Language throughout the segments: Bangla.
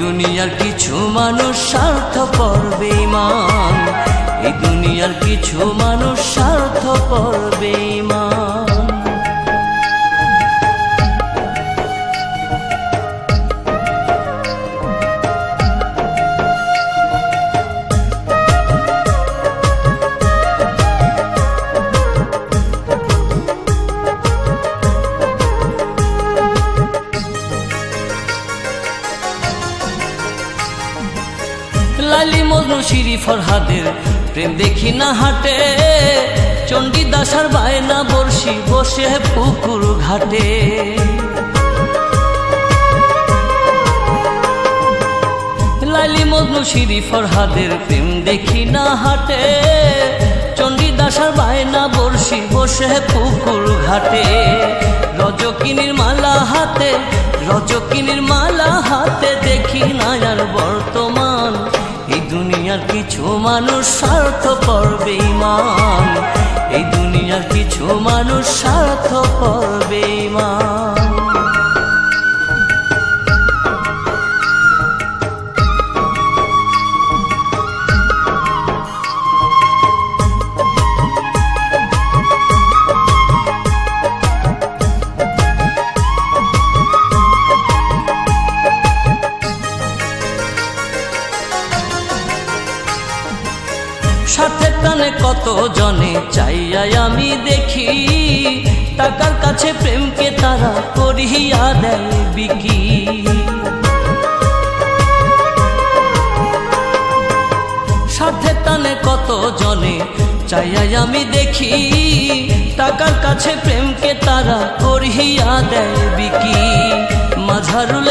দুনিয়ার কিছু মানুষ স্বার্থ পড়বে ইমান এই দুনিয়ার কিছু মানুষ স্বার্থ করবে শিরি ফরহাদের প্রেম দেখি না হাটে, চণ্ডী দাসার বায়না বর্ষি বসে পুকুর ঘাটে। লালি মজনু শিরি ফরহাদের প্রেম দেখি না হাটে, চণ্ডী দাসার বায়না বর্ষি বসে পুকুর ঘাটে। রজকিনীর মালা হাতে, রজকিনীর মানুষ স্বার্থ করবে মান এই দুনিয়ার কিছু মানুষ স্বার্থ করবে সাথে টানে কত জনে চাইয়াই আমি দেখি। টাকার কাছে প্রেমকে তারা করিয়া দেয় বিকি। সাথে টানে কত জনে চাইয়াই আমি দেখি। টাকার কাছে প্রেমকে তারা করিয়া দেয় বিকি। মাঝারুলে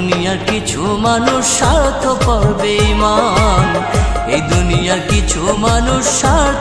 দুনিয়ার কিছু মানুষ স্বার্থ পর্বে ইমান এই দুনিয়ার কিছু মানুষ স্বার্থ